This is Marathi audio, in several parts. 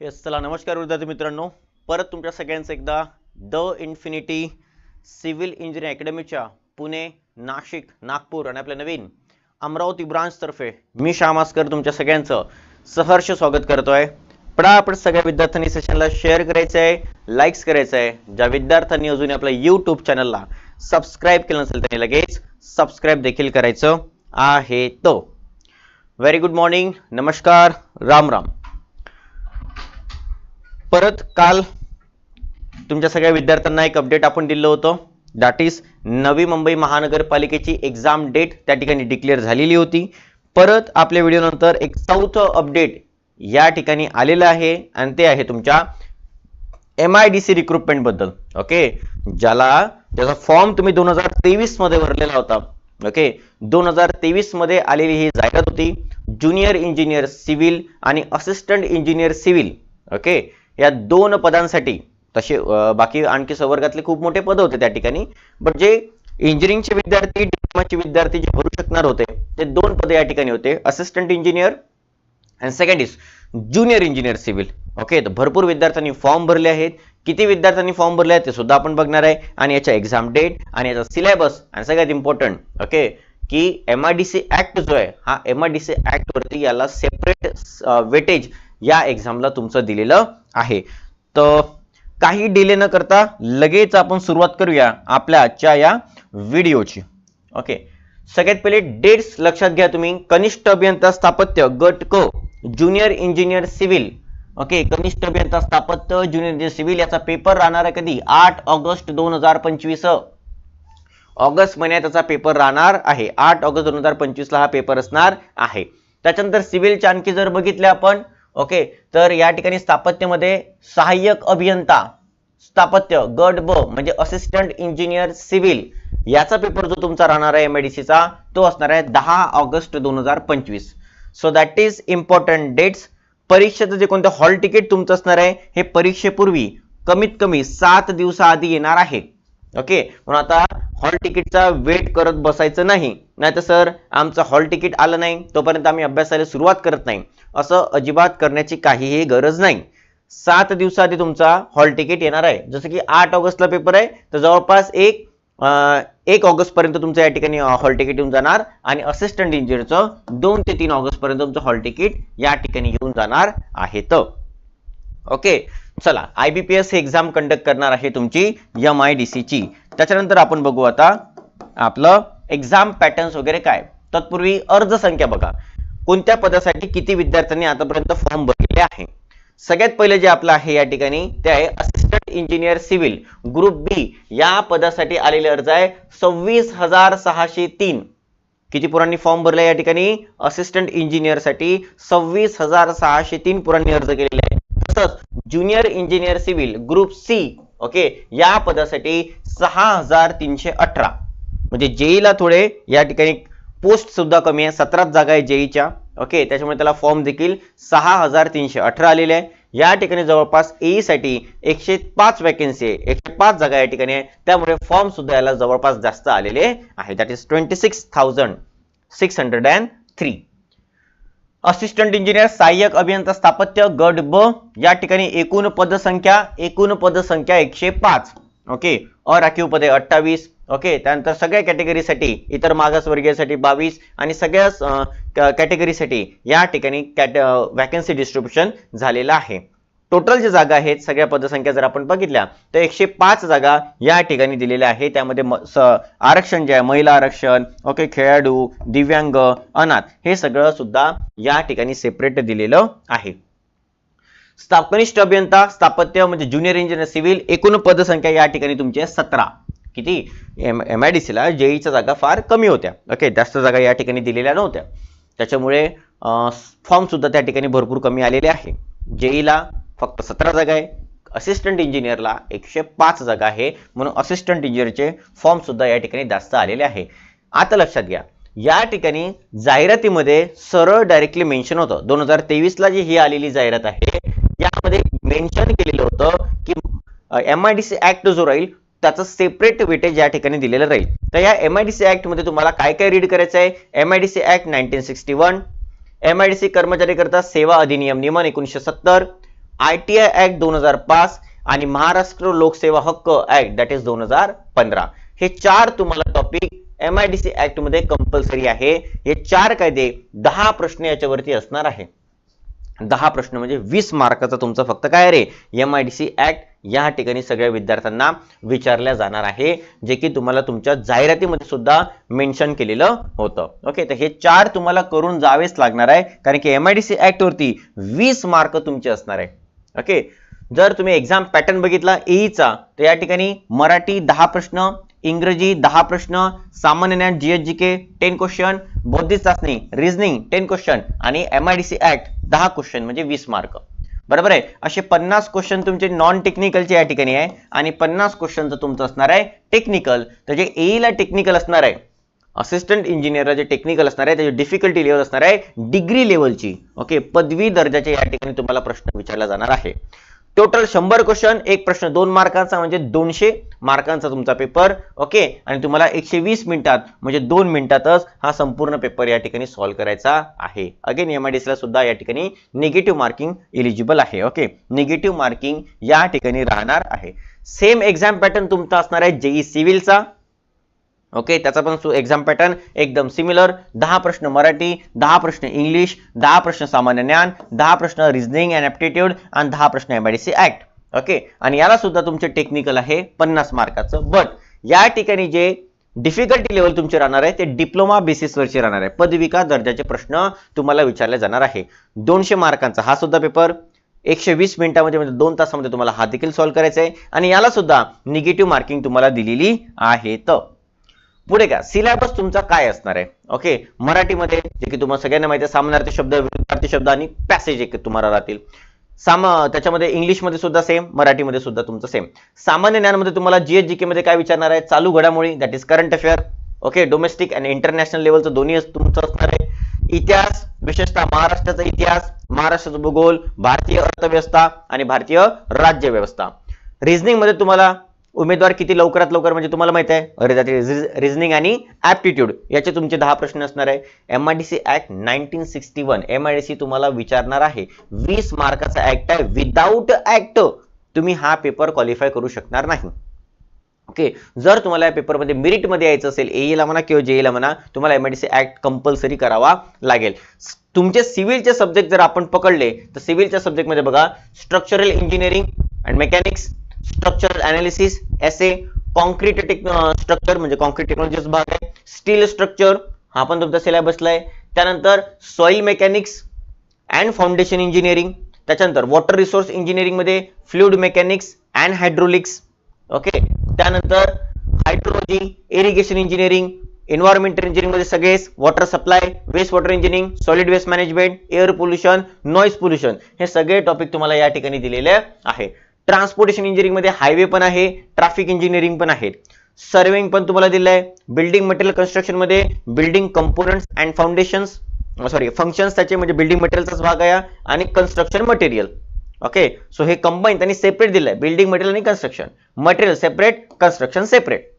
येस चला नमस्कार विद्यार्थी मित्रांनो. परत तुमच्या सगळ्यांचं एकदा द इन्फिनिटी सिव्हिल इंजिनिअरिंग अकॅडमीच्या पुणे नाशिक नागपूर आणि आपल्या नवीन अमरावती ब्रांच तर्फे मी श्यामास्कर तुमच्या सगळ्यांचं सहर्ष स्वागत करतोय. आपण सगळ्या विद्यार्थ्यांनी सेशनला शेअर करायचं आहे लाईक्स करायचं आहे. ज्या विद्यार्थ्यांनी अजून आपल्या यूट्यूब चॅनलला सबस्क्राईब केलं नसेल त्यांनी लगेच सबस्क्राईब देखील करायचं आहे तो. व्हेरी गुड मॉर्निंग नमस्कार राम राम. परत काल तुमच्या सगळ्या विद्यार्थ्यांना एक अपडेट आपण दिलं होतं. दॅट इज नवी मुंबई महानगरपालिकेची एक्झाम डेट त्या ठिकाणी डिक्लेअर झालेली होती. परत आपल्या व्हिडिओनंतर एक चौथं अपडेट या ठिकाणी आलेलं आहे आणि ते आहे तुमच्या एम आय डी सी रिक्रुटमेंटबद्दल. ओके ज्याला ज्याचा फॉर्म तुम्ही दोन हजार तेवीसमध्ये भरलेला होता. ओके दोन हजार तेवीसमध्ये आलेली ही जाहिरात होती. ज्युनियर इंजिनियर सिव्हिल आणि असिस्टंट इंजिनियर सिव्हिल ओके या दोन पदांसाठी तसे बाकी आणखी संवर्गातले खूप मोठे पद होते त्या ठिकाणी. बट जे इंजिनिअरिंगचे विद्यार्थी डिप्लोमाचे विद्यार्थी जे भरू शकणार होते ते दोन पदे या ठिकाणी होते. Assistant engineer and second is junior engineer civil okay तर भरपूर विद्यार्थ्यांनी फॉर्म भरले आहेत. किती विद्यार्थ्यांनी फॉर्म भरले आहेत ते सुद्धा आपण बघणार आहे. आणि याच्या एक्झाम डेट आणि याचा सिलेबस आणि सगळ्यात इम्पॉर्टंट ओके की M I D C act जो आहे हा M I D C act वरती याला सेपरेट वेटेज या एक्झामला तुमचं दिलेलं आहे. तर काही डिले न करता लगेच आपण सुरुवात करूया आपल्या आजच्या या व्हिडिओची ओके सगळ्यात पहिले डेट्स लक्षात घ्या तुम्ही. कनिष्ठ अभियंता स्थापत्य गट क ज्युनियर इंजिनियर सिव्हिल ओके कनिष्ठ अभियंता स्थापत्य ज्युनियर इंजिनियर सिव्हिल याचा पेपर राहणार आहे कधी? आठ ऑगस्ट दोन हजार पंचवीस. ऑगस्ट महिन्यात त्याचा पेपर राहणार आहे. आठ ऑगस्ट दोन हजार पंचवीसला हा पेपर असणार आहे. त्याच्यानंतर सिव्हिलच्या आणखी जर बघितले आपण ओके? तर या ठिकाणी स्थापत्यमध्ये सहाय्यक अभियंता स्थापत्य गट ब म्हणजे असिस्टंट इंजिनियर सिव्हिल याचा पेपर जो तुमचा राहणार आहे MIDC चा तो असणार आहे दहा ऑगस्ट दोन हजार पंचवीस. So that is important dates परीक्षेचं जे कोणतं हॉल तिकीट तुमचं असणार आहे हे परीक्षेपूर्वी कमीत कमी सात दिवसाआधी येणार आहे. ओके? म्हणून आता हॉल तिकीटचा वेट करत बसायचं नाही. नाहीतर सर आमचं हॉल तिकीट आलं नाही तोपर्यंत आम्ही अभ्यासाला सुरुवात करत नाही. असं अजिबात करण्याची काहीही गरज नाही. सात दिवसाआधी तुमचा हॉल तिकीट येणार आहे. जसं की आठ ऑगस्टला पेपर आहे तर जवळपास एक एक ऑगस्ट पर्यंत तुमचं या ठिकाणी हॉल तिकीट येऊन जाणार आणि असिस्टंट इंजिनियरचं दोन ते तीन ऑगस्ट पर्यंत तुमचं हॉल तिकीट या ठिकाणी येऊन जाणार आहे. तर ओके. चला I B P S exam conduct करणार आहे तुमची एम आय डी ची. त्याच्यानंतर आपण बघू आता आपलं एक्झाम पॅटर्न्स वगैरे काय. तत्पूर्वी अर्ज संख्या बघा. कोणत्या पदासाठी किती विद्यार्थ्यांनी आतापर्यंत फॉर्म भरलेले आहे? सगळ्यात पहिले जे आपलं आहे या ठिकाणी ते आहे assistant engineer civil group B या पदासाठी आलेले अर्ज आहे सव्वीस हजार सहाशे तीन. किती पुरांनी फॉर्म भरला या ठिकाणी? असिस्टंट इंजिनियरसाठी सव्वीस हजार सहाशे तीन पुरांनी अर्ज केलेले तसंच junior engineer civil group C okay या पदासाठी सहा हजार तीनशे अठरा. म्हणजे जेईला थोडे या ठिकाणी पोस्ट सुद्धा कमी आहे. सतराच जागा आहे जेईच्या ओके त्याच्यामुळे त्याला फॉर्म देखील सहा हजार तीनशे अठरा आलेले आहे. या ठिकाणी जवळपास एई साठी एकशे पाच वॅकन्सी आहे. एकशे पाच जागा या ठिकाणी आहे. त्यामुळे फॉर्म सुद्धा याला जवळपास जास्त आलेले आहे. That is twenty six thousand six hundred and three assistant engineer सहाय्यक अभियंता स्थापत्य गट ब या ठिकाणी एकूण पदसंख्या एकूण पदसंख्या एकशे पाच. ओके अराखीव पदे अठ्ठावीस. ओके त्यानंतर सगळ्या कॅटेगरीसाठी इतर मागासवर्गीयसाठी बावीस आणि सगळ्या कॅटेगरीसाठी या ठिकाणी कॅट वॅकन्सी डिस्ट्रीब्युशन झालेलं आहे. टोटल जे जागा आहेत सगळ्या पदसंख्या जर आपण बघितल्या तर एकशे पाच जागा या ठिकाणी दिलेल्या आहेत. त्यामध्ये आरक्षण जे आहे महिला आरक्षण ओके खेळाडू दिव्यांग अनाथ हे सगळं सुद्धा या ठिकाणी सेपरेट दिलेलं आहे. स्थापनिष्ठ अभियंता स्थापत्य म्हणजे ज्युनियर इंजिनियर सिव्हिल एकूण पदसंख्या या ठिकाणी तुमची आहे सतरा. किती? एम एम आय डी सीला जेईच्या जागा फार कमी होत्या. ओके जास्त जागा या ठिकाणी दिलेल्या नव्हत्या. त्याच्यामुळे फॉर्म सुद्धा त्या ठिकाणी भरपूर कमी आलेले आहे. जेईला फक्त सतरा जागा आहे. असिस्टंट इंजिनियरला एकशे पाच जागा आहे. म्हणून असिस्टंट इंजिनियरचे फॉर्म सुद्धा या ठिकाणी जास्त आलेले आहे. आता लक्षात घ्या. या ठिकाणी जाहिरातीमध्ये सरळ डायरेक्टली मेन्शन होतं. दोन हजार तेवीसला जी ही आलेली जाहिरात आहे यामध्ये मेन्शन केलेलं होतं की M I D C act जो राहील त्याचं सेपरेट वेटेज या ठिकाणी दिलेलं राहील. तर या एम आय डी सी ऍक्टमध्ये तुम्हाला काय काय रीड करायचं आहे? M I D C act nineteen sixty one M I D C कर्मचारी करता सेवा अधिनियम नियमन एकोणीशे सत्तर आय टी आय ऍक्ट दोन हजार पाच आणि महाराष्ट्र लोकसेवा हक्क ऍक्ट दॅट इज दोन हजार पंधरा. हे चार तुम्हाला topic M I D C ऍक्टमध्ये compulsory आहे. हे चार कायदे दहा प्रश्न याच्यावरती असणार आहे. दहा प्रश्न म्हणजे वीस मार्काचा तुमचा फक्त काय रे? M I D C act या ठिकाणी सगळ्या विद्यार्थ्यांना विचारल्या जाणार आहे जे की तुम्हाला तुमच्या जाहिरातीमध्ये सुद्धा मेन्शन केलेलं होतं. ओके तर हे चार तुम्हाला करून जावेच लागणार आहे कारण की एम आय डी सी ऍक्टवरती वीस मार्क तुमचे असणार आहे. ओके जर तुम्ही एक्झाम पॅटर्न बघितला एईचा तर या ठिकाणी मराठी दहा प्रश्न इंग्रजी दहा प्रश्न सामान्य ज्ञान GS G K ten question बौद्धिक चाचणी रिझनिंग टेन क्वेश्चन आणि M I D C act दहा क्वेश्चन म्हणजे वीस मार्क बरोबर आहे? असे पन्नास क्वेश्चन तुमचे नॉन टेक्निकलचे या ठिकाणी आहे आणि पन्नास क्वेश्चनचं तुमचं असणार आहे टेक्निकल तर जे एईला टेक्निकल असणार आहे असिस्टंट इंजिनियरला जे टेक्निकल असणार आहे त्याची डिफिकल्टी लेवल असणार आहे डिग्री लेवलची ओके पदवी दर्जाचे या ठिकाणी तुम्हाला प्रश्न विचारला जाणार आहे. टोटल शंभर क्वेश्चन एक प्रश्न दोन मार्कांचा म्हणजे दोनशे मार्कांचा तुमचा पेपर ओके आणि तुम्हाला एकशे वीस मिनिटात म्हणजे दोन मिनिटातच हा संपूर्ण पेपर या ठिकाणी सॉल्व्ह करायचा आहे. अगेन एम ला सुद्धा या ठिकाणी निगेटिव्ह मार्किंग इलिजिबल आहे. ओके निगेटिव्ह मार्किंग या ठिकाणी राहणार आहे. सेम एक्झाम पॅटर्न तुमचा असणार आहे जेई सिव्हिलचा. ओके त्याचा पण एक्झाम पॅटर्न एकदम सिमिलर दहा प्रश्न मराठी दहा प्रश्न इंग्लिश दहा प्रश्न सामान्य ज्ञान दहा प्रश्न रिझनिंग अँड ॲप्टिट्यूड आणि दहा प्रश्न एमआयडीसी ऍक्ट ओके आणि याला सुद्धा तुमचे टेक्निकल आहे पन्नास मार्काचं बट. या ठिकाणी जे डिफिकल्टी लेवल तुमचे राहणार आहे ते डिप्लोमा बेसिसवरचे राहणार आहे. पदविका दर्जाचे प्रश्न तुम्हाला विचारले जाणार आहे. दोनशे मार्कांचा हा सुद्धा पेपर एकशे वीस मिनिटामध्ये म्हणजे दोन तासामध्ये तुम्हाला हा देखील सॉल्व्ह करायचा आहे. आणि याला सुद्धा निगेटिव्ह मार्किंग तुम्हाला दिलेली आहे तर पुढे का सिलॅबस तुमचा काय असणार आहे? ओके मराठीमध्ये जे की तुम्हाला सगळ्यांना माहिती आहे सामनार्थी शब्द विरुद्धार्थी शब्द आणि पॅसेज एक तुम्हाला राहतील. साम त्याच्यामध्ये इंग्लिशमध्ये सुद्धा सेम मराठीमध्ये सुद्धा तुमचं सेम सामान्य ज्ञानमध्ये तुम्हाला जीएस जी मध्ये काय विचारणार आहे? चालू घडामोडी that is current affair okay domestic and international लेवलचं दोन्ही तुमचं असणार आहे. इतिहास विशेषतः महाराष्ट्राचा इतिहास महाराष्ट्राचा भूगोल भारतीय अर्थव्यवस्था आणि भारतीय राज्य व्यवस्था तुम्हाला उमेदवार किती लवकरात लवकर म्हणजे तुम्हाला माहीत आहे रिझनिंग आणि ऍप्टिट्यूड याचे तुमचे दहा प्रश्न असणार आहे. M I D C act nineteen sixty one M I D C तुम्हाला विचारणार आहे. वीस मार्काचा ऍक्ट आहे विदाऊट ऍक्ट तुम्ही हा पेपर क्वालिफाय करू शकणार नाही. ओके जर तुम्हाला या पेपरमध्ये मेरिटमध्ये यायचं असेल एला म्हणा किंवा जे एला म्हणा तुम्हाला M I D C act compulsory करावा लागेल. तुमचे सिव्हिलचे सब्जेक्ट जर आपण पकडले तर सिव्हिलच्या सब्जेक्टमध्ये बघा structural engineering and mechanics structural analysis S A concrete structure म्हणजे कॉन्क्रीट टेक्नॉलॉजीचा भाग आहे. स्टील स्ट्रक्चर हा पण तुमचा सिलेबसला आहे. त्यानंतर soil mechanics and foundation engineering त्याच्यानंतर वॉटर रिसोर्स इंजिनिअरिंगमध्ये fluid mechanics and hydraulics okay त्यानंतर हायड्रोलॉजी इरिगेशन इंजिनिअरिंग एन्व्हायरमेंटल इंजिनिअरिंगमध्ये सगळेच water supply waste water engineering solid waste management air pollution noise pollution हे सगळे टॉपिक तुम्हाला या ठिकाणी दिलेले आहे. ट्रान्सपोर्टेशन इंजिनिअरिंगमध्ये हायवे पण आहे ट्रॅफिक इंजिनिअरिंग पण आहे. सर्व्हिंग पण तुम्हाला दिलं आहे building material कन्स्ट्रक्शनमध्ये building components and foundations sorry functions त्याचे म्हणजे बिल्डिंग मटेरियलचाच भाग आहे आणि कन्स्ट्रक्शन मटेरियल ओके सो हे कंबाईन त्यांनी सेपरेट दिलंय. बिल्डिंग मटेरियल आणि construction material separate construction separate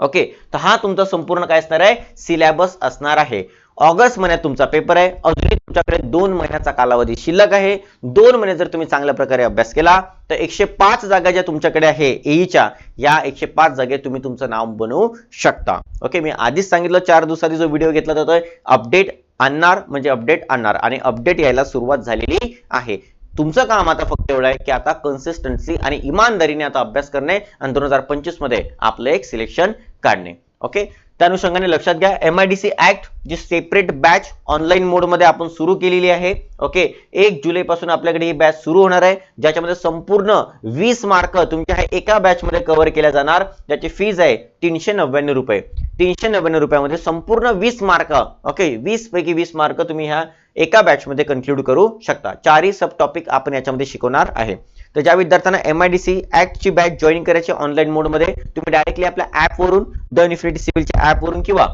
okay तर हा तुमचा संपूर्ण काय असणार आहे? सिलेबस असणार आहे. ऑगस्ट महिन्यात तुमचा पेपर आहे. अजून तुमच्याकडे दोन महिन्याचा कालावधी शिल्लक आहे. दोन महिने जर तुम्ही चांगल्या प्रकारे अभ्यास केला तर एकशे पाच जागा ज्या तुमच्याकडे आहे एईच्या या एकशे पाच जागे तुम्ही तुमचं नाव बनवू शकता. ओके मी आधीच सांगितलं चार दिवसाआधी जो व्हिडिओ घेतला जातोय अपडेट आणणार म्हणजे अपडेट आणणार आणि अपडेट यायला सुरुवात झालेली आहे. तुमचं काम आता फक्त एवढं आहे की आता कन्सिस्टन्सी आणि इमानदारीने आता अभ्यास करणे आणि दोन हजार पंचवीसमध्ये आपलं एक सिलेक्शन काढणे. ओके त्या अनुषंगाने लक्षात घ्या एमआयडीसी ऍक्ट जी सेपरेट बॅच ऑनलाईन मोडमध्ये आपण सुरू केलेली आहे. ओके एक जुलै पासून आपल्याकडे ही बॅच सुरू होणार आहे. ज्याच्यामध्ये संपूर्ण वीस मार्क तुमच्या ह्या एका बॅच मध्ये कव्हर केल्या जाणार. ज्याची फीज आहे तीनशे नव्याण्णव रुपये. तीनशे नव्याण्णव रुपयामध्ये संपूर्ण वीस मार्क ओके वीस पैकी वीस मार्क तुम्ही ह्या एका बॅचमध्ये कन्क्लूड करू शकता. चारही सब टॉपिक आपण याच्यामध्ये शिकवणार आहे. तर ज्या विद्यार्थ्यांना एम आय डी सी ची बॅच जॉईन करायची ऑनलाईन मोडमध्ये तुम्ही डायरेक्टली आपल्या ॲपवरून द इन्फिनिटी सिव्हिलच्या ऍपवरून किंवा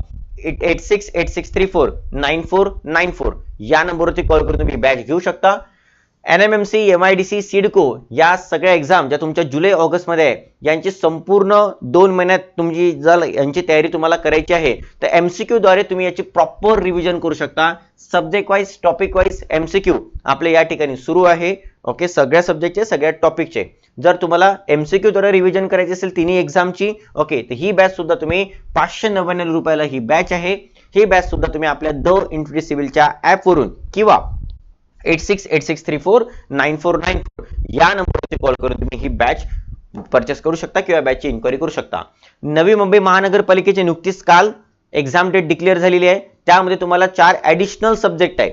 eight six eight six three four nine four nine four या नंबरवरती कॉल करून तुम्ही बॅच घेऊ शकता. N M M C M I D C CIDCO या सगळ्या एक्झाम ज्या तुमच्या जुलै ऑगस्टमध्ये आहे यांची संपूर्ण दोन महिन्यात तुमची जर यांची तयारी तुम्हाला करायची आहे तर एम सी द्वारे तुम्ही याची प्रॉपर रिव्हिजन करू शकता. Subject wise topic wise M C Q आपल्या या ठिकाणी सुरू आहे. ओके सगळ्या सब्जेक्टचे सगळ्या टॉपिकचे जर तुम्हाला एम सी द्वारे रिव्हिजन करायची असेल तिन्ही एक्झामची ओके तर ही बॅच सुद्धा तुम्ही पाचशे नव्याण्णव रुपयाला ही बॅच आहे. ही बॅच सुद्धा तुम्ही आपल्या द इंटरी सिव्हिलच्या ऍपवरून किंवा eight six eight six three four nine four nine four या नंबरवरती कॉल करून तुम्ही ही बॅच परचेस करू शकता किंवा बॅचची इन्क्वायरी करू शकता. नवी मुंबई महानगरपालिकेची नुकतीच काल एक्झाम डेट डिक्लेअर झालेली आहे. त्यामध्ये तुम्हाला चार ॲडिशनल सब्जेक्ट आहे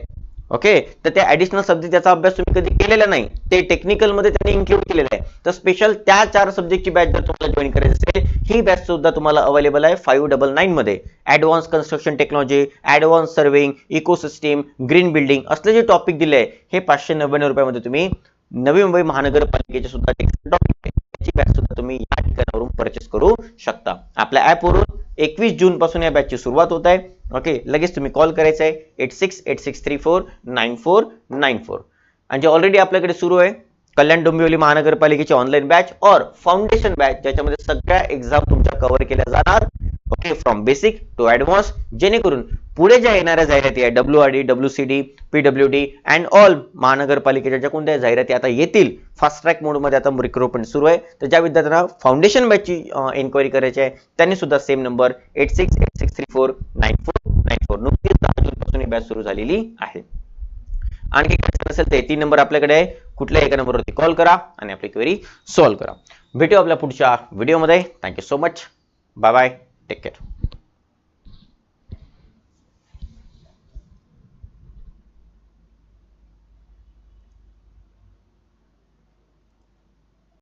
ओके तर त्या ऍडिशनल सब्जेक्ट त्याचा अभ्यास तुम्ही कधी केलेला नाही ते टेक्निकलमध्ये त्यांनी इन्क्लूड केलेलं आहे. तर स्पेशल त्या चार सब्जेक्टची बॅच जर तुम्हाला जॉईन करायची असेल ही बॅच सुद्धा तुम्हाला अवेलेबल आहे फाईव्ह डबल नाईन मध्ये. Advance construction technology advance serving ecosystem green building असले जे टॉपिक दिले आहे हे पाचशे नव्याण्णव रुपयामध्ये तुम्ही नवी मुंबई महानगरपालिकेचे सुद्धा टॉपिक आहे. बॅच सुद्धा तुम्ही या ठिकाणावरून परचेस करू शकता. आपल्या ऍपवरून एकवीस जून पासून या बॅचची सुरुवात होत आहे. ओके लगेच तुम्ही कॉल करायचा आहे. Eight six eight six three four nine four nine four आणि जे ऑलरेडी आपल्याकडे सुरू आहे कल्याण डोंबिवली महानगरपालिकेची ऑनलाईन बॅच और फाउंडेशन बॅच ज्याच्यामध्ये सगळ्या एक्झाम तुमच्या कव्हर केल्या जाणार. Okay from basic to advance जेणेकरून पुढे ज्या येणाऱ्या जाहिराती आहे W R D W C D P W D and all महानगरपालिकेच्या ज्या कोणत्या जाहिराती आता येतील फास्ट ट्रॅक मोडमध्ये आता रिक्रुटमेंट सुरू आहे. तर ज्या विद्यार्थ्यांना फाउंडेशन बॅचची एन्क्वायरी करायची आहे त्यांनी सुद्धा same number eight six eight six three four nine four nine four नुकतीच दहा जूनपासून ही बॅच सुरू झालेली आहे. आणखी काय असेल तर तीन नंबर आपल्याकडे आहे. कुठल्याही एका नंबरवरती कॉल करा आणि आपली क्वेरी सॉल्व्ह करा. भेटू आपल्या पुढच्या व्हिडिओमध्ये thank you so much bye bye take care